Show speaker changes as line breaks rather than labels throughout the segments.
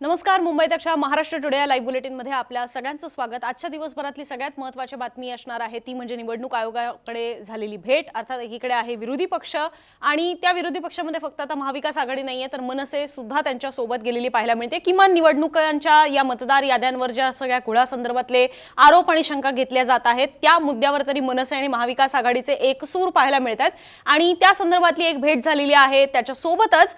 नमस्कार मुंबई दक्षा महाराष्ट्र टुडे या लाईव्ह बुलेटिनमध्ये आपल्या सगळ्यांचं स्वागत. आजच्या दिवसभरातली सगळ्यात महत्त्वाची बातमी असणार आहे ती म्हणजे निवडणूक आयोगाकडे झालेली भेट. अर्थात एकीकडे आहे विरोधी पक्ष आणि त्या विरोधी पक्षामध्ये फक्त आता महाविकास आघाडी नाहीये तर मनसे सुद्धा त्यांच्यासोबत गेलेली पाहायला मिळते. किमान निवडणुकांच्या या मतदार याद्यांवर ज्या सगळ्या कुळासंदर्भातले आरोप आणि शंका घेतल्या जात आहेत त्या मुद्द्यावर तरी मनसे आणि महाविकास आघाडीचे एकसूर पाहायला मिळतात आणि त्या संदर्भातली एक भेट झालेली आहे त्याच्यासोबतच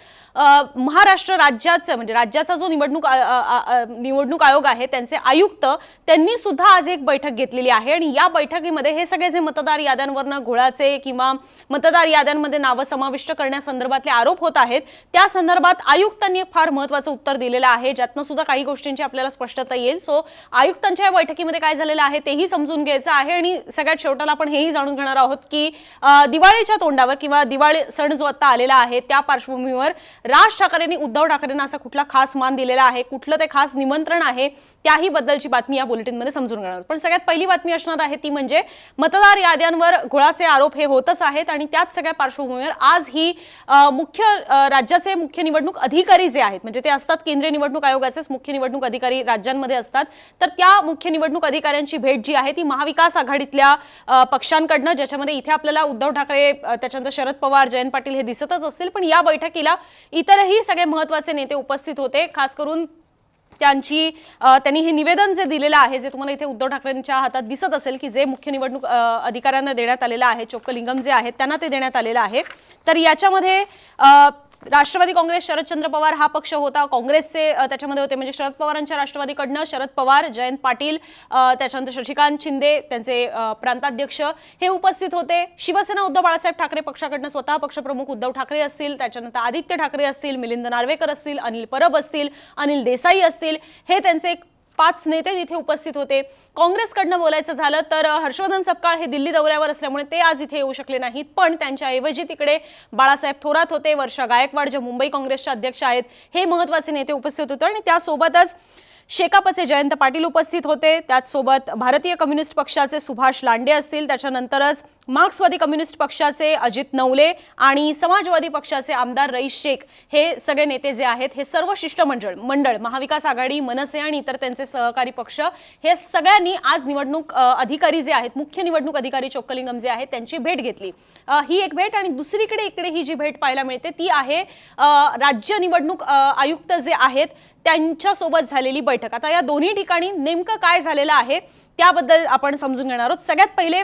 महाराष्ट्र राज्याचं म्हणजे राज्याचा जो निवडणूक निवडणूक आयोग आहे त्यांचे आयुक्त त्यांनी सुद्धा आज एक बैठक घेतलेली आहे आणि या बैठकीमध्ये हे सगळे जे मतदार याद्यांवरनं घोळाचे किंवा मतदार याद्यांमध्ये नावं समाविष्ट करण्यासंदर्भातले आरोप होत आहेत त्या संदर्भात आयुक्तांनी फार महत्वाचं उत्तर दिलेलं आहे. ज्यातनं सुद्धा काही गोष्टींची आपल्याला स्पष्टता येईल. सो आयुक्तांच्या या बैठकीमध्ये काय झालेलं आहे तेही समजून घ्यायचं आहे आणि सगळ्यात शेवटाला आपण हेही जाणून घेणार आहोत की दिवाळीच्या तोंडावर किंवा दिवाळी सण जो आता आलेला आहे त्या पार्श्वभूमीवर राज ठाकरेंनी उद्धव ठाकरेंना असा कुठला खास मान दिलेला आहे कुठलं ते खास निमंत्रण आहे त्याही बद्दलची बातमी या बुलेटिनमध्ये समजून घेणार पण सगळ्यात पहिली बातमी असणार आहे ती म्हणजे मतदार याद्यांवर घोळाचे आरोप हे होतच आहेत आणि त्याच सगळ्या पार्श्वभूमीवर आज ही मुख्य राज्याचे मुख्य निवडणूक अधिकारी जे आहेत म्हणजे ते असतात केंद्रीय निवडणूक आयोगाचेच मुख्य निवडणूक अधिकारी राज्यांमध्ये असतात. तर त्या मुख्य निवडणूक अधिकाऱ्यांची भेट जी आहे ती महाविकास आघाडीतल्या पक्षांकडनं ज्याच्यामध्ये इथे आपल्याला उद्धव ठाकरे त्याच्यानंतर शरद पवार जयंत पाटील हे दिसतच असतील. पण या बैठकीला इतरही सगळे महत्त्वाचे नेते उपस्थित होते खास करून त्यांची त्यांनी हे निवेदन जे दिलेलं आहे जे तुम्हाला इथे उद्धव ठाकरेंच्या हातात दिसत असेल की जे मुख्य निवडणूक अधिकाऱ्यांना देण्यात आलेलं आहे चोक्कलिंगम जे आहेत त्यांना ते देण्यात आलेलं आहे तर याच्यामध्ये राष्ट्रवादी काँग्रेस शरदचंद्र पवार हा पक्ष होता. काँग्रेसचे त्याच्यामध्ये होते म्हणजे शरद पवारांच्या राष्ट्रवादीकडनं शरद पवार जयंत पाटील त्याच्यानंतर शशिकांत शिंदे त्यांचे प्रांताध्यक्ष हे उपस्थित होते. शिवसेना उद्धव बाळासाहेब ठाकरे पक्षाकडनं स्वतः पक्षप्रमुख उद्धव ठाकरे असतील त्याच्यानंतर आदित्य ठाकरे असतील मिलिंद नार्वेकर असतील अनिल परब असतील अनिल देसाई असतील. हे त्यांचे पाच नेते तिथे उपस्थित होते. काँग्रेसकडनं बोलायचं झालं तर हर्षवर्धन सपकाळ हे दिल्ली दौऱ्यावर असल्यामुळे ते आज इथे येऊ शकले नाहीत. पण त्यांच्याऐवजी तिकडे बाळासाहेब थोरात होते वर्षा गायकवाड जे मुंबई काँग्रेसच्या अध्यक्ष आहेत हे महत्त्वाचे नेते उपस्थित होते. आणि त्यासोबतच शेकापचे जयंत पाटील उपस्थित होते. त्याचसोबत भारतीय कम्युनिस्ट पक्षाचे सुभाष लांडे असतील. त्याच्यानंतरच मार्क्सवादी कम्युनिस्ट पक्षाचे अजित नवले आणि समाजवादी पक्षाचे आमदार रईस शेख हे सगळे नेते जे आहेत हे सर्व शिष्टमंडळ मंडळ महाविकास आघाडी मनसे आणि इतर त्यांचे सहकारी पक्ष हे सगळ्यांनी आज निवडणूक अधिकारी जे आहेत मुख्य निवडणूक अधिकारी चोक्कलिंगम जे आहेत त्यांची भेट घेतली. ही एक भेट आणि दुसरीकडे इकडे ही जी भेट पाहायला मिळते ती आहे राज्य निवडणूक आयुक्त जे आहेत त्यांच्यासोबत झालेली बैठक. आता या दोन्ही ठिकाणी नेमकं काय झालेलं आहे त्याबद्दल आपण समजून घेणार आहोत. सगळ्यात पहिले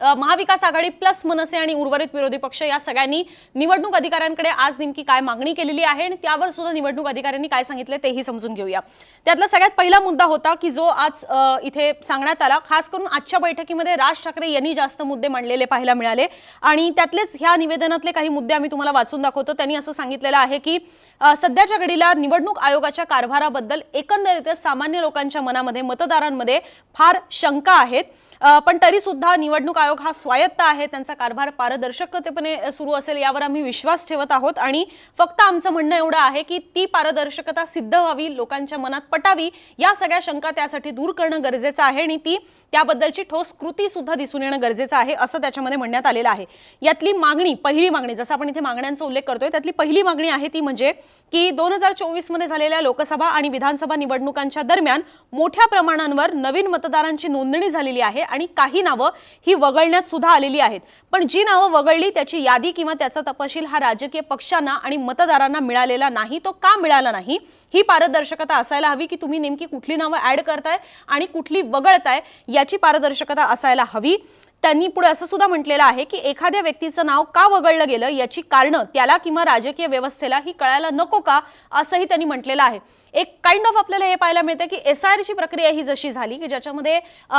महाविकास आघाडी प्लस मनसे आणि उर्वरित विरोधी पक्ष या सगळ्यांनी निवडणूक अधिकाऱ्यांकडे आज नेमकी काय मागणी केलेली आहे आणि त्यावर सुद्धा निवडणूक अधिकाऱ्यांनी काय सांगितले तेही समजून घेऊया. त्यातला सगळ्यात पहिला मुद्दा होता की जो आज इथे सांगण्यात आला खास करून आजच्या बैठकीमध्ये राज ठाकरे यांनी जास्त मुद्दे मांडलेले पाहायला मिळाले. आणि त्यातलेच ह्या निवेदनातले काही मुद्दे आम्ही तुम्हाला वाचून दाखवतो. त्यांनी असं सांगितलेलं आहे की सध्याच्या घडीला निवडणूक आयोगाच्या कारभाराबद्दल एकंदरीतच सामान्य लोकांच्या मनामध्ये मतदारांमध्ये फार शंका आहेत. पण तरी सुद्धा निवडणूक आयोग हा स्वायत्त आहे. त्यांचा कारभार पारदर्शकतेपणे सुरू असेल यावर आम्ही विश्वास ठेवत आहोत. आणि फक्त आमचं म्हणणं एवढं आहे की ती पारदर्शकता सिद्ध व्हावी लोकांच्या मनात पटावी या सगळ्या शंका त्यासाठी दूर करणं गरजेचं आहे आणि ती त्याबद्दलची ठोस कृती सुद्धा दिसून येणं गरजेचं आहे असं त्याच्यामध्ये म्हणण्यात आलेलं आहे. यातली मागणी पहिली मागणी जसं आपण इथे मागण्यांचा उल्लेख करतोय त्यातली पहिली मागणी आहे ती म्हणजे की दोन हजार चोवीसमध्ये झालेल्या लोकसभा आणि विधानसभा निवडणुकांच्या दरम्यान मोठ्या प्रमाणांवर नवीन मतदारांची नोंदणी झालेली आहे आणि काही नावं ही वगळण्यात सुद्धा आलेली आहेत. पण जी नावं वगळली त्याची यादी किंवा त्याचा तपशील हा राजकीय पक्षांना आणि मतदारांना मिळालेला नाही तो का मिळाला नाही? ही पारदर्शकता असायला हवी की तुम्ही नेमकी कुठली नावं ॲड करताय आणि कुठली वगळताय याची पारदर्शकता असायला हवी. त्यांनी पुढे असं सुद्धा म्हटलेलं आहे की एखाद्या व्यक्तीचं नाव का वगळलं गेलं याची कारणं त्याला किंवा राजकीय व्यवस्थेला ही कळायला नको का असंही त्यांनी म्हटलेलं आहे. एक काइंड ऑफ आपल्याला हे पाहायला मिळतं की एस आय ची प्रक्रिया ही जशी झाली की ज्याच्यामध्ये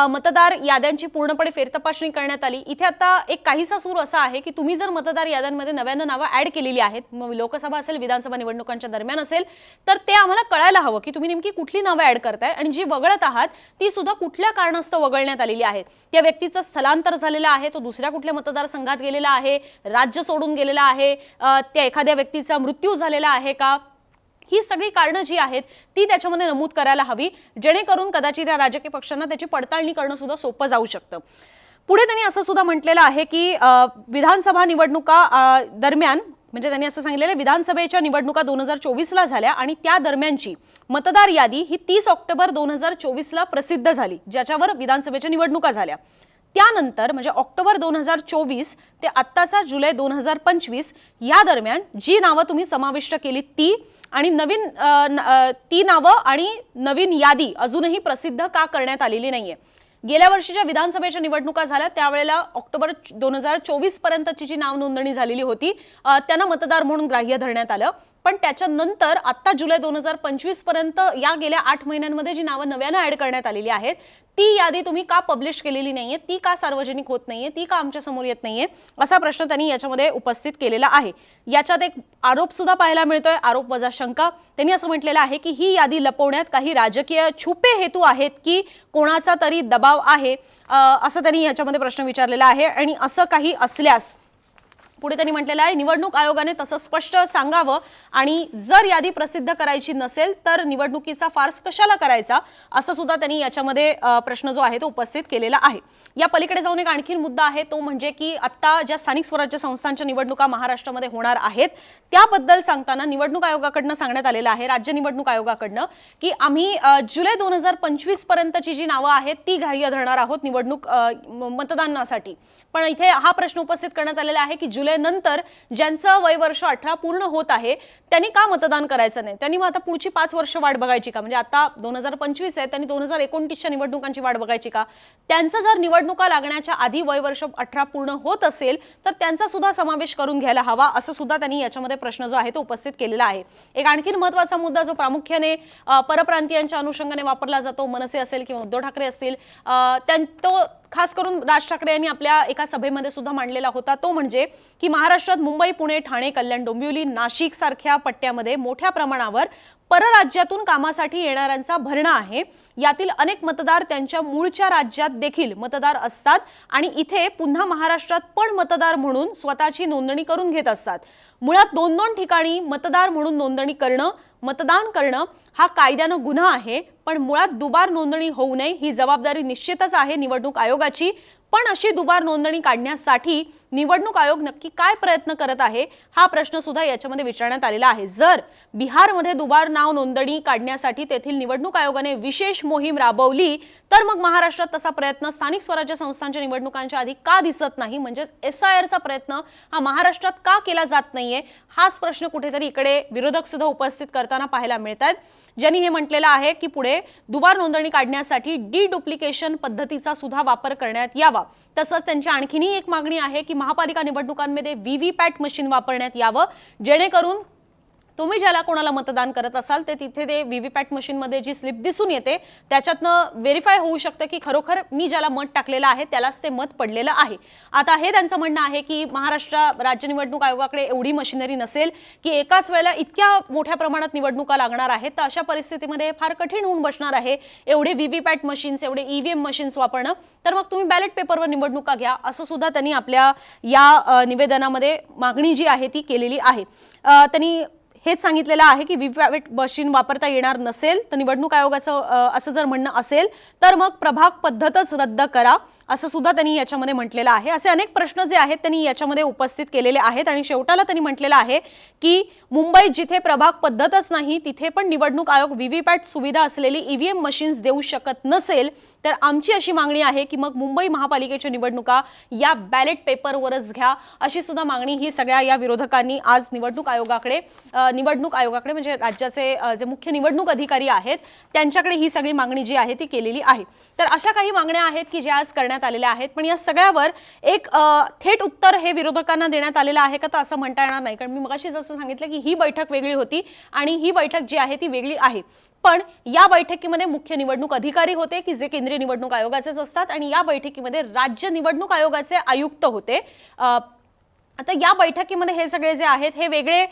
मतदार याद्यांची पूर्णपणे फेरतपासणी करण्यात आली. इथे आता एक काहीसा सूर असा आहे की तुम्ही जर मतदार याद्यांमध्ये नव्यानं नावं ऍड केलेली आहेत मग लोकसभा असेल विधानसभा निवडणुकांच्या दरम्यान असेल तर ते आम्हाला कळायला हवं की तुम्ही नेमकी कुठली नावं ऍड करताय आणि जी वगळत आहात ती सुद्धा कुठल्या कारणास्तव वगळण्यात आलेली आहेत. त्या व्यक्तीचं स्थलांतर झालेलं आहे तो दुसऱ्या कुठल्या मतदारसंघात गेलेला आहे राज्य सोडून गेलेला आहे त्या एखाद्या व्यक्तीचा मृत्यू झालेला आहे का? ही सगळी कारणं जी आहेत ती त्याच्यामध्ये नमूद करायला हवी जेणेकरून कदाचित या राजकीय पक्षांना त्याची पडताळणी करणं सुद्धा सोपं जाऊ शकतं. पुढे त्यांनी असं सुद्धा म्हटलेलं आहे की विधानसभा निवडणुका दरम्यान म्हणजे त्यांनी असं सांगितलेलं विधानसभेच्या निवडणुका दोन हजार चोवीसला झाल्या आणि त्या दरम्यानची मतदार यादी ही तीस ऑक्टोबर दोन हजार चोवीसला प्रसिद्ध झाली ज्याच्यावर विधानसभेच्या निवडणुका झाल्या. त्यानंतर म्हणजे ऑक्टोबर दोन हजार चोवीस ते आत्ताचा जुलै दोन हजार पंचवीस या दरम्यान जी नावं तुम्ही समाविष्ट केली ती आणि नवीन ती नावं आणि नवीन यादी अजूनही प्रसिद्ध का करण्यात आलेली नाहीये. गेल्या वर्षीच्या विधानसभेच्या निवडणुका झाल्या त्यावेळेला ऑक्टोबर दोन हजार चोवीस पर्यंतची जी नाव नोंदणी झालेली होती त्यांना मतदार म्हणून ग्राह्य धरण्यात आलं. पण त्याच्यानंतर आत्ता जुलै दोन हजार पंचवीसपर्यंत या गेल्या आठ महिन्यांमध्ये जी नावं नव्यानं ऍड करण्यात आलेली आहेत ती यादी तुम्ही का पब्लिश केलेली नाहीये ती का सार्वजनिक होत नाहीये ती का आमच्यासमोर येत नाहीये असा प्रश्न त्यांनी याच्यामध्ये उपस्थित केलेला आहे. याच्यात एक आरोप सुद्धा पाहायला मिळतोय आरोप वजा शंका. त्यांनी असं म्हटलेलं आहे की ही यादी लपवण्यात काही राजकीय छुपे हेतू आहेत की कोणाचा तरी दबाव आहे असं त्यांनी याच्यामध्ये प्रश्न विचारलेला आहे. आणि असं काही असल्यास पुढे त्यांनी म्हटलेलं आहे निवडणूक आयोगाने तसं स्पष्ट सांगावं आणि जर यादी प्रसिद्ध करायची नसेल तर निवडणुकीचा फार्स कशाला करायचा असं सुद्धा त्यांनी याच्यामध्ये प्रश्न जो आहे तो उपस्थित केलेला आहे. या पलीकडे जाऊन एक आणखीन मुद्दा आहे तो म्हणजे की आता ज्या स्थानिक स्वराज्य संस्थांच्या निवडणुका महाराष्ट्रामध्ये होणार आहेत त्याबद्दल सांगताना निवडणूक आयोगाकडनं सांगण्यात आलेलं आहे राज्य निवडणूक आयोगाकडनं की आम्ही जुलै दोन हजार पंचवीस पर्यंतची जी नावं आहेत ती ग्राह्य धरणार आहोत निवडणूक मतदानासाठी. पण इथे हा प्रश्न उपस्थित करण्यात आलेला आहे की जुलै नंतर ज्यांचं वय वर्ष अठरा पूर्ण होत आहे त्यांनी का मतदान करायचं नाही? त्यांनी मग आता पुढची पाच वर्ष वाट बघायची का? म्हणजे आता दोन हजार पंचवीस आहे त्यांनी दोन हजार एकोणतीसच्या निवडणुकांची वाट बघायची का? त्यांचं जर निवडणुका लागण्याच्या आधी वय वर्ष अठरा पूर्ण होत असेल तर त्यांचा सुद्धा समावेश करून घ्यायला हवा असं सुद्धा त्यांनी याच्यामध्ये प्रश्न जो आहे तो उपस्थित केलेला आहे. एक आणखी महत्त्वाचा मुद्दा जो प्रामुख्याने परप्रांतीयांच्या अनुषंगाने वापरला जातो मनसे असेल किंवा उद्धव ठाकरे असतील त्यां- तो खास करून राज ठाकरे यांनी आपल्या एका सभेमध्ये सुद्धा मांडलेला होता. तो म्हणजे की महाराष्ट्रात मुंबई पुणे ठाणे कल्याण डोंबिवली नाशिक सारख्या पट्ट्यामध्ये मोठ्या प्रमाणावर परराज्यातून कामासाठी येणाऱ्यांचा भरणा आहे. यातील अनेक मतदार त्यांच्या मूळच्या राज्यात देखील मतदार असतात आणि इथे पुन्हा महाराष्ट्रात पण मतदार म्हणून स्वतःची नोंदणी करून घेत असतात. मुळात दोन दोन ठिकाणी मतदार म्हणून नोंदणी करणं मतदान करणं हा कायद्यानं गुन्हा आहे. पण मुळात दुबार नोंदणी होऊ नये ही जबाबदारी निश्चितच आहे निवडणूक आयोगाची. पण अशी दुबार नोंदणी काढण्यासाठी निवडणूक आयोग नक्की काय प्रयत्न करत आहे हा प्रश्न सुद्धा याच्यामध्ये विचारण्यात आलेला आहे. जर बिहारमध्ये दुबार नाव नोंदणी काढण्यासाठी तेथील निवडणूक आयोगाने विशेष मोहीम राबवली तर मग महाराष्ट्रात तसा प्रयत्न स्थानिक स्वराज्य संस्थांच्या निवडणुकांच्या आधी का दिसत नाही? म्हणजेच एस आय आरचा प्रयत्न हा महाराष्ट्रात का केला जात नाहीये? हाच प्रश्न कुठेतरी इकडे विरोधक सुद्धा उपस्थित करताना पाहायला मिळत आहेत ज्यांनी हे म्हटलेलं आहे की पुढे दुबार नोंदणी काढण्यासाठी डी डुप्लिकेशन पद्धतीचा सुद्धा वापर करण्यात यावा. तसंच त्यांची आणखीनही एक मागणी आहे की महापालिका निवडणुकांमध्ये व्हीव्हीपॅट मशीन वापरण्यात यावं जेणेकरून तुम्ही ज्याला कोणाला मतदान करत असाल ते तिथे ते व्हीव्हीपॅट मशीनमध्ये जी स्लिप दिसून येते त्याच्यातनं व्हेरीफाय होऊ शकतं की खरोखर मी ज्याला मत टाकलेलं आहे त्यालाच ते मत पडलेलं आहे. आता हे त्यांचं म्हणणं आहे की महाराष्ट्र राज्य निवडणूक आयोगाकडे एवढी मशिनरी नसेल की एकाच वेळेला इतक्या मोठ्या प्रमाणात निवडणुका लागणार आहेत तर अशा परिस्थितीमध्ये फार कठीण होऊन बसणार आहे एवढे व्हीव्हीपॅट मशीन्स एवढे ईव्हीएम मशीन्स वापरणं. तर मग तुम्ही बॅलेट पेपरवर निवडणुका घ्या असं सुद्धा त्यांनी आपल्या या निवेदनामध्ये मागणी जी आहे ती केलेली आहे. त्यांनी हेच सांगितलेलं आहे की व्हीव्हीपॅट मशीन वापरता येणार नसेल तर निवडणूक आयोगाचं असं जर म्हणणं असेल तर मग प्रभाग पद्धतच रद्द करा असं सुद्धा त्यांनी याच्यामध्ये म्हटलेलं आहे. असे अनेक प्रश्न जे आहेत त्यांनी याच्यामध्ये उपस्थित केलेले आहेत आणि शेवटाला त्यांनी म्हटलेलं आहे की मुंबईत जिथे प्रभाग पद्धतच नाही तिथे पण निवडणूक आयोग व्हीव्हीपॅट सुविधा असलेली ईव्हीएम मशीन्स देऊ शकत नसेल तर आमची अशी मागणी आहे की मग मुंबई महापालिकेच्या निवडणुका या बॅलेट पेपरवरच घ्या. अशी सुद्धा मागणी ही सगळ्या या विरोधकांनी आज निवडणूक आयोगाकडे निवडणूक आयोगाकडे म्हणजे राज्याचे जे मुख्य निवडणूक अधिकारी आहेत त्यांच्याकडे ही सगळी मागणी जी आहे ती केलेली आहे. तर अशा काही मागण्या आहेत की ज्या आज करण्यात आलेल्या आहेत पण या सगळ्यावर एक थेट उत्तर हे विरोधकांना देण्यात आलेलं आहे का तर असं म्हणता येणार नाही. कारण मी मगाशी जसं सांगितलं की ही बैठक वेगळी होती आणि ही बैठक जी आहे ती वेगळी आहे. पण या बैठकीमध्ये मुख्य निवडणूक अधिकारी होते की जे केंद्रीय निवडणूक आयोगाचेच असतात आणि या बैठकीमध्ये राज्य निवडणूक आयोगाचे आयुक्त होते. आता या बैठकीमध्ये हे सगळे जे आहेत हे वेगळे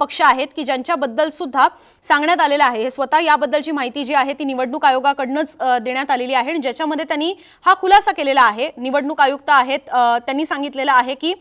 पक्ष आहेत की ज्यांच्याबद्दल सुद्धा सांगण्यात आलेलं आहे. हे स्वतः याबद्दलची माहिती जी आहे ती निवडणूक आयोगाकडनंच देण्यात आलेली आहे आणि ज्याच्यामध्ये त्यांनी हा खुलासा केलेला आहे. निवडणूक आयुक्त आहेत त्यांनी सांगितलेलं आहे की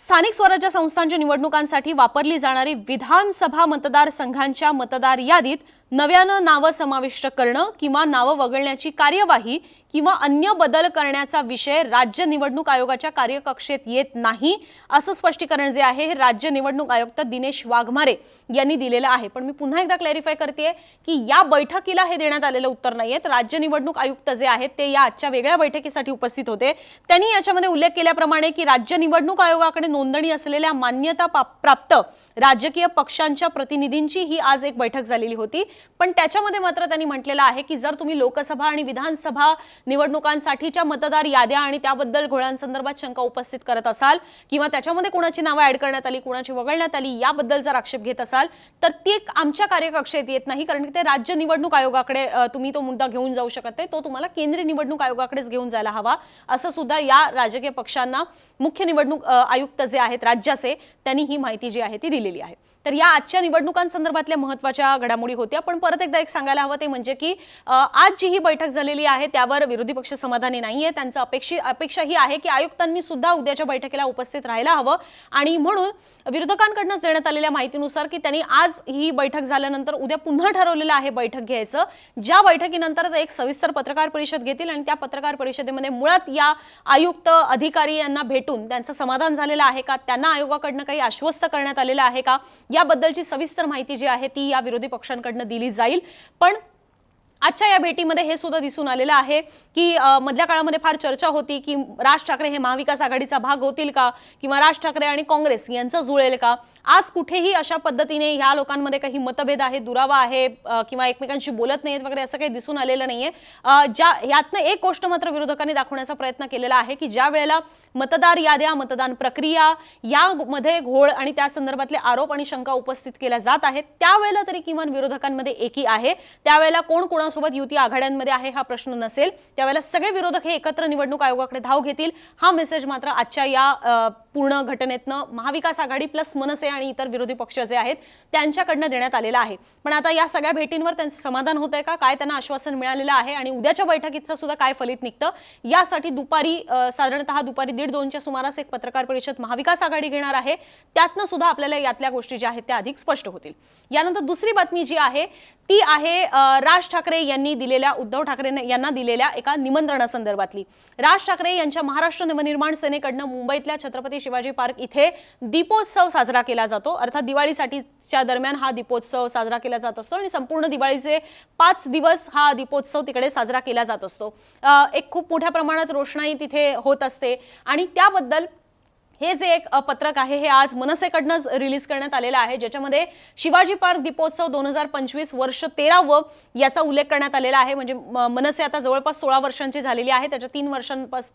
स्थानिक स्वराज्य संस्थांच्या निवडणुकांसाठी वापरली जाणारी विधानसभा मतदारसंघांच्या मतदार यादीत नव्यानं नावं समाविष्ट करणं किंवा नावं वगळण्याची कार्यवाही किंवा अन्य बदल करण्याचा विषय राज्य निवडणूक आयोगाच्या कार्यकक्षेत येत नाही असं स्पष्टीकरण जे आहे हे राज्य निवडणूक आयुक्त दिनेश वाघमारे यांनी दिलेलं आहे. पण मी पुन्हा एकदा क्लॅरिफाय करते की या बैठकीला हे देण्यात आलेलं उत्तर नाही आहेत राज्य निवडणूक आयुक्त जे आहेत ते या आजच्या वेगळ्या बैठकीसाठी उपस्थित होते. त्यांनी याच्यामध्ये उल्लेख केल्याप्रमाणे की राज्य निवडणूक आयोगाकडे नोंदणी असलेल्या मान्यता पा- प्राप्त राजकीय पक्षांच्या प्रतिनिधींची ही आज एक बैठक झालेली होती. पण त्याच्यामध्ये मात्र त्यांनी म्हटलेलं आहे की जर तुम्ही लोकसभा आणि विधानसभा निवडणुकांसाठीच्या मतदार याद्या आणि त्याबद्दल घोळांसंदर्भात शंका उपस्थित करत असाल किंवा त्याच्यामध्ये कोणाची नावं ऍड करण्यात आली कोणाची वगळण्यात आली याबद्दल जर आक्षेप घेत असाल तर ती आमच्या कार्यकक्षेत येत नाही कारण की ते राज्य निवडणूक आयोगाकडे तुम्ही तो मुद्दा घेऊन जाऊ शकत नाही. तो तुम्हाला केंद्रीय निवडणूक आयोगाकडेच घेऊन जायला हवा. असं सुद्धा या राजकीय पक्षांना मुख्य निवडणूक आयुक्त जे आहेत राज्याचे त्यांनी ही माहिती जी आहे ती दिली. दिलेली आहे. तर या आजच्या निवडणुकांसंदर्भातल्या महत्त्वाच्या घडामोडी होत्या. पण परत एकदा एक सांगायला हवं ते म्हणजे की आज जी ही बैठक झालेली आहे त्यावर विरोधी पक्ष समाधानी नाहीये. त्यांचं अपेक्षित अपेक्षा ही आहे की आयुक्तांनी सुद्धा उद्याच्या बैठकीला उपस्थित राहायला हवं. आणि म्हणून विरोधकांकडूनच देण्यात आलेल्या माहितीनुसार की त्यांनी आज ही बैठक झाल्यानंतर उद्या पुन्हा ठरवलेलं आहे बैठक घ्यायचं. ज्या बैठकीनंतर एक सविस्तर पत्रकार परिषद घेतील आणि त्या पत्रकार परिषदेमध्ये मुळात या आयुक्त अधिकारी यांना भेटून त्यांचं समाधान झालेलं आहे का? त्यांना आयोगाकडनं काही आश्वस्त करण्यात आलेलं आहे का? याबद्दलची सविस्तर माहिती जी आहे ती या विरोधी पक्षांकडनं दिली जाईल. पण आजच्या या भेटीमध्ये हे सुद्धा दिसून आलेलं आहे की मधल्या काळामध्ये फार चर्चा होती की राज ठाकरे हे महाविकास आघाडीचा भाग होतील का? किंवा राज ठाकरे आणि काँग्रेस यांचं जुळेल का? आज कुठेही अशा पद्धतीने ह्या लोकांमध्ये काही मतभेद आहे दुरावा आहे किंवा एकमेकांशी बोलत नाहीत वगैरे असं काही दिसून आलेलं नाहीये. ज्या यातनं एक गोष्ट मात्र विरोधकांनी दाखवण्याचा प्रयत्न केलेला आहे की ज्या वेळेला मतदार याद्या मतदान प्रक्रिया यामध्ये घोळ आणि त्या संदर्भातले आरोप आणि शंका उपस्थित केल्या जात आहेत त्यावेळेला तरी किमान विरोधकांमध्ये एकी आहे. त्यावेळेला कोण कोणासोबत युती आघाड्यांमध्ये आहे हा प्रश्न नसेल त्यावेळेला सगळे विरोधक हे एकत्र निवडणूक आयोगाकडे धाव घेतील. हा मेसेज मात्र आजच्या या पूर्ण घटनेतनं महाविकास आघाडी प्लस मनसे आणि इतर विरोधी पक्ष जे आहेत त्यांच्याकडनं देण्यात आलेला आहे. पण आता या सगळ्या भेटींवर त्यांचं समाधान होत आहे का? काय त्यांना आश्वासन मिळालेलं आहे? आणि उद्याच्या बैठकीचं सुद्धा काय फलित निघतं? यासाठी दुपारी साधारणतः दुपारी दीड दोनच्या सुमारास एक पत्रकार परिषद महाविकास आघाडी घेणार आहे. त्यातनं सुद्धा आपल्याला यातल्या गोष्टी ज्या आहेत त्या अधिक स्पष्ट होतील. यानंतर दुसरी बातमी जी आहे ती आहे राज ठाकरे यांनी दिलेल्या उद्धव ठाकरे यांना दिलेल्या एका निमंत्रणासंदर्भातली. राज ठाकरे यांच्या महाराष्ट्र नवनिर्माण सेनेकडनं मुंबईतल्या छत्रपती शिवाजी पार्क इथे दीपोत्सव साजरा केला जातो. अर्थात दिवाळीसाठीच्या दरम्यान हा दीपोत्सव साजरा केला जात असतो आणि संपूर्ण दिवाळीचे पाच दिवस हा दीपोत्सव तिकडे साजरा केला जात असतो. एक खूप मोठ्या प्रमाणात रोषणाई तिथे होत असते आणि त्याबद्दल हे जे एक पत्रक आहे हे आज मनसेकडनं रिलीज करण्यात आलेलं आहे ज्याच्यामध्ये शिवाजी पार्क दीपोत्सव दोन हजार पंचवीस वर्ष तेरावं याचा उल्लेख करण्यात आलेला आहे. म्हणजे म- मनसे आता जवळपास सोळा वर्षांची झालेली आहे. त्याच्या तीन वर्षांपास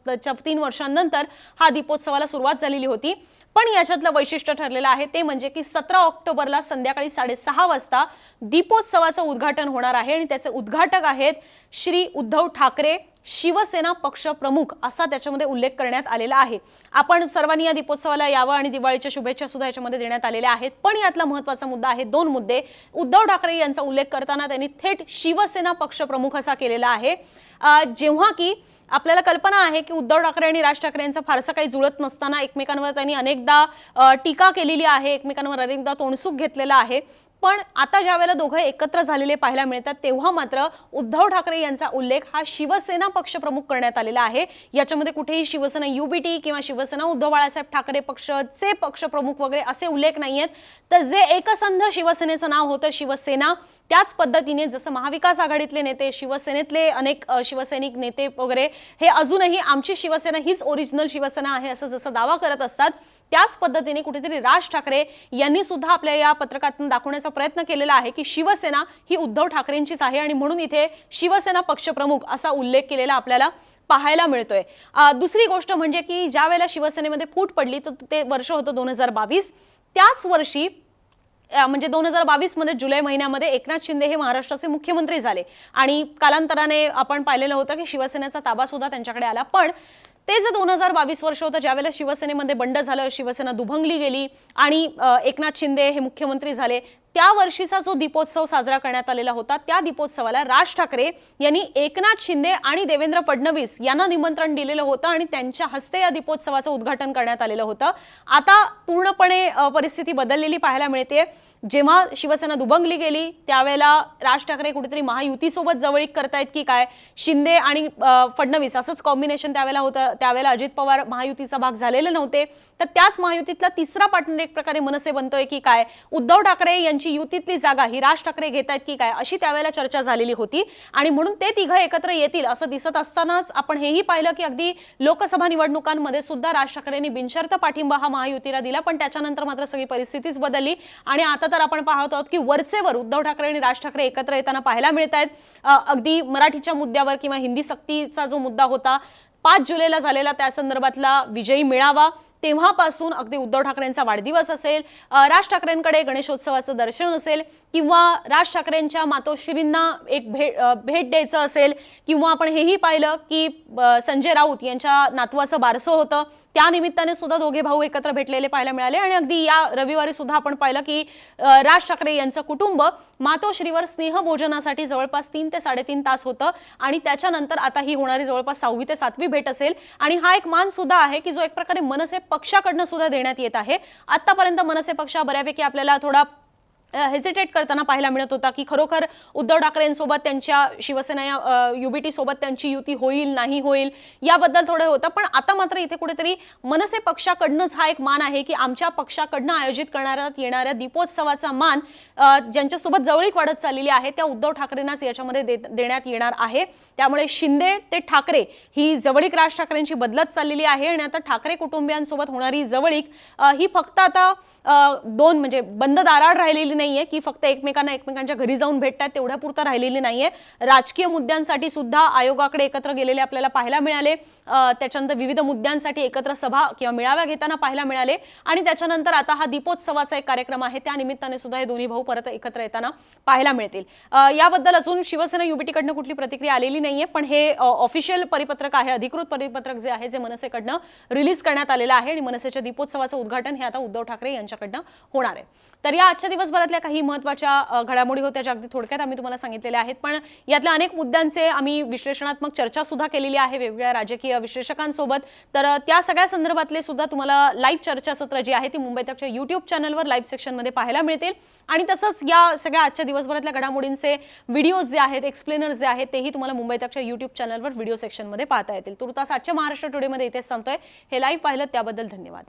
तीन वर्षांनंतर हा दीपोत्सवाला सुरुवात झालेली होती. पण याच्यातलं वैशिष्ट्य ठरलेलं आहे ते म्हणजे की सतरा ऑक्टोबरला संध्याकाळी साडेसहा वाजता दीपोत्सवाचं उद्घाटन होणार आहे. आणि त्याचे उद्घाटक आहेत श्री उद्धव ठाकरे शिवसेना पक्ष प्रमुख असा त्याच्यामध्ये उल्लेख करण्यात आलेला आहे. आपण सर्वांनी या दीपोत्सवाला यावं आणि दिवाळीच्या शुभेच्छा सुद्धा याच्यामध्ये देण्यात आलेल्या आहेत. पण यातला महत्त्वाचा मुद्दा आहे दोन मुद्दे. उद्धव ठाकरे यांचा उल्लेख करताना त्यांनी थेट शिवसेना पक्ष प्रमुख असा केलेला आहे. जेव्हा की आपल्याला कल्पना आहे की उद्धव ठाकरे आणि राज ठाकरे यांचं फारसं काही जुळत नसताना एकमेकांवर त्यांनी अनेकदा टीका केलेली आहे. एकमेकांवर अनेकदा तोंडसूक घेतलेला आहे. पण आता ज्या वेळेला दोघं एकत्र झालेले पाहायला मिळतात तेव्हा मात्र उद्धव ठाकरे यांचा उल्लेख हा शिवसेना पक्षप्रमुख करण्यात आलेला आहे. याच्यामध्ये कुठेही शिवसेना युबीटी किंवा शिवसेना उद्धव बाळासाहेब ठाकरे पक्षचे पक्षप्रमुख वगैरे असे उल्लेख नाहीयेत. तर जे एकसंध शिवसेनेचं नाव होतं शिवसेना त्याच पद्धतीने जसं महाविकास आघाडीतले नेते शिवसेनेतले अनेक शिवसैनिक नेते वगैरे हे अजूनही आमची शिवसेना हीच ओरिजिनल शिवसेना आहे असं जसं दावा करत असतात त्याच पद्धतीने कुठेतरी राज ठाकरे यांनी सुद्धा आपल्या या पत्रकातून दाखवण्याचा प्रयत्न केलेला आहे की शिवसेना ही उद्धव ठाकरेंचीच आहे आणि म्हणून इथे शिवसेना पक्षप्रमुख असा उल्लेख केलेला आपल्याला पाहायला मिळतोय. दुसरी गोष्ट म्हणजे की ज्या वेळेला शिवसेनेमध्ये फूट पडली तर ते वर्ष होतं दोन हजार बावीस. त्याच वर्षी म्हणजे दोन हजार बावीसमध्ये जुलै महिन्यामध्ये एकनाथ शिंदे हे महाराष्ट्राचे मुख्यमंत्री झाले. आणि कालांतराने आपण पाहिलेलं होतं की शिवसेनेचा ताबा सुद्धा त्यांच्याकडे आला. पण ते जे दोन हजार बावीस वर्ष होतं ज्यावेळेला शिवसेनेमध्ये बंड झालं शिवसेना दुभंगली गेली आणि एकनाथ शिंदे हे मुख्यमंत्री झाले त्या वर्षीचा जो दीपोत्सव साजरा करण्यात आलेला होता त्या दीपोत्सवाला राज ठाकरे यांनी एकनाथ शिंदे आणि देवेंद्र फडणवीस यांना निमंत्रण दिलेलं होतं आणि त्यांच्या हस्ते या दीपोत्सवाचं उद्घाटन करण्यात आलेलं होतं. आता पूर्णपणे परिस्थिती बदललेली पाहायला मिळते. जेव्हा शिवसेना दुभंगली गेली त्यावेळेला राज ठाकरे कुठेतरी महायुतीसोबत जवळीक करतायत की काय? शिंदे आणि फडणवीस असंच कॉम्बिनेशन त्यावेळेला होतं. त्यावेळेला अजित पवार महायुतीचा भाग झालेले नव्हते. तर त्याच महायुतीतला तिसरा पार्टनर एक प्रकारे मनसे बनतोय की काय? उद्धव ठाकरे यांची युतीतली जागा ही राज ठाकरे घेत आहेत की काय अशी त्यावेळेला चर्चा झालेली होती. आणि म्हणून ते तिघं एकत्र येतील असं दिसत असतानाच आपण हेही पाहिलं की अगदी लोकसभा निवडणुकांमध्ये सुद्धा राज ठाकरेंनी बिनशर्त पाठिंबा हा महायुतीला दिला पण त्याच्यानंतर मात्र सगळी परिस्थितीच बदलली. आणि आता तर आपण पाहत आहोत की वरचेवर उद्धव ठाकरे आणि राज ठाकरे एकत्र येताना पाहायला मिळत आहेत. अगदी मराठीच्या मुद्द्यावर किंवा हिंदी सक्तीचा जो मुद्दा होता पाच जुलैला झालेला त्या संदर्भातला विजयी मिळावा तेव्हापासून अगदी उद्धव ठाकरेंचा वाढदिवस असेल राज ठाकरेंकडे गणेशोत्सवाचं दर्शन असेल किंवा राज ठाकरेंच्या मातोश्रींना एक भेट भेट द्यायचं असेल किंवा आपण हेही पाहिलं की संजय राऊत यांच्या नातवाचं बारसं होतं त्या निमित्ताने सुद्धा दोघे भाऊ एकत्र भेटलेले पाहायला मिळाले. आणि अगदी या रविवारी सुद्धा आपण पाहिलं की राज ठाकरे यांचं कुटुंब मातोश्रीवर स्नेहभोजनासाठी जवळपास तीन ते साडेतीन तास होतं. आणि त्याच्यानंतर आता ही होणारी जवळपास सहावी ते सातवी भेट असेल. आणि हा एक मान सुद्धा आहे की जो एक प्रकारे मनसे पक्षाकडनं सुद्धा देण्यात येत आहे. आतापर्यंत मनसे पक्ष बऱ्यापैकी आपल्याला थोडा हेजिटेट करताना पाहायला मिळत होता की खरोखर उद्धव ठाकरेंसोबत त्यांच्या शिवसेना या युबीटी सोबत त्यांची युती होईल नाही होईल याबद्दल थोडं होतं. पण आता मात्र इथे कुठेतरी मनसे पक्षाकडनंच हा एक मान आहे की आमच्या पक्षाकडनं आयोजित करण्यात येणाऱ्या दीपोत्सवाचा मान ज्यांच्यासोबत जवळीक वाढत चाललेली आहे त्या उद्धव ठाकरेंनाच याच्यामध्ये देण्यात येणार आहे. त्यामुळे शिंदे ते ठाकरे ही जवळीक राज ठाकरेंची बदलत चाललेली आहे आणि आता ठाकरे कुटुंबियांसोबत होणारी जवळीक ही फक्त आता दोन म्हणजे बंद दाराड राहिलेली नाहीये की फक्त एकमेकांना एकमेकांच्या घरी जाऊन भेटतात तेवढ्या पुरता राहिलेली नाहीये. राजकीय मुद्द्यांसाठी सुद्धा आयोगाकडे एकत्र गेलेले आपल्याला पाहायला मिळाले. त्याच्यानंतर विविध मुद्द्यांसाठी एकत्र सभा किंवा मेळाव्या घेताना पाहायला मिळाले. आणि त्याच्यानंतर आता हा दीपोत्सवाचा एक कार्यक्रम आहे. त्या निमित्ताने सुद्धा हे दोन्ही भाऊ परत एकत्र येताना पाहायला मिळतील. याबद्दल अजून शिवसेना युबीटीकडनं कुठली प्रतिक्रिया आलेली नाहीये. पण हे ऑफिशियल परिपत्रक आहे अधिकृत परिपत्रक जे आहे जे मनसेकडनं रिलीज करण्यात आलेलं आहे. आणि मनसेच्या दीपोत्सवाचं उद्घाटन हे आता उद्धव ठाकरे यांच्याकडनं होणार आहे. तर या आजच्या दिवसभरातल्या काही महत्त्वाच्या घडामोडी होत्या ज्या अगदी थोडक्यात आम्ही तुम्हाला सांगितलेल्या आहेत. पण यातल्या अनेक मुद्द्यांचे आम्ही विश्लेषणात्मक चर्चा सुद्धा केलेली आहे. वेगवेगळ्या राजकीय विश्लेषकांसोबत तर त्या सगळ्या संदर्भातले सुद्धा तुम्हाला लाईव्ह चर्चासत्र जी आहे ती मुंबई तकच्या युट्यूब चॅनलवर लाईव्ह सेक्शनमध्ये पाहायला मिळतील. आणि तसंच या सगळ्या आजच्या दिवसभरातल्या घडामोडींचे व्हिडिओज जे आहेत एक्सप्लेनर्स जे आहेत तेही तुम्हाला मुंबई तकच्या युट्यूब चॅनलवर व्हिडिओ सेक्शनमध्ये पाहता येतील. तुर्तास आजच्या महाराष्ट्र टुडेमध्ये इथेच सांगतोय हे लाईव्ह पाहिलं त्याबद्दल धन्यवाद.